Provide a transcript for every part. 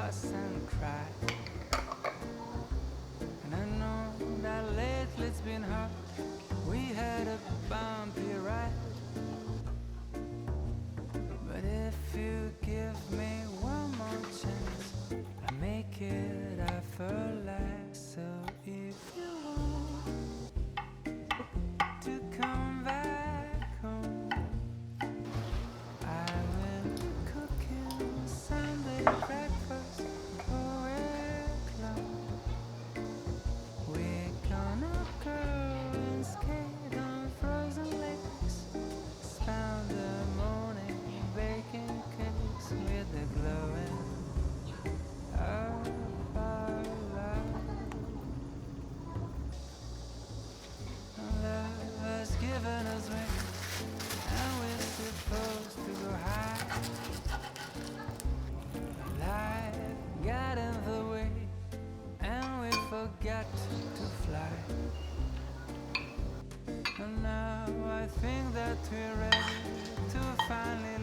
fuss and cry. And I know that lately it's been hard. We had a bumpy ride. But if you give me one more chance, I make it a full life. forget to fly. And now I think that we're ready to finally.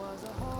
was a whole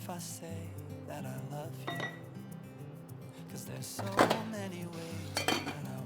if I say that I love you? Cause there's so many ways that I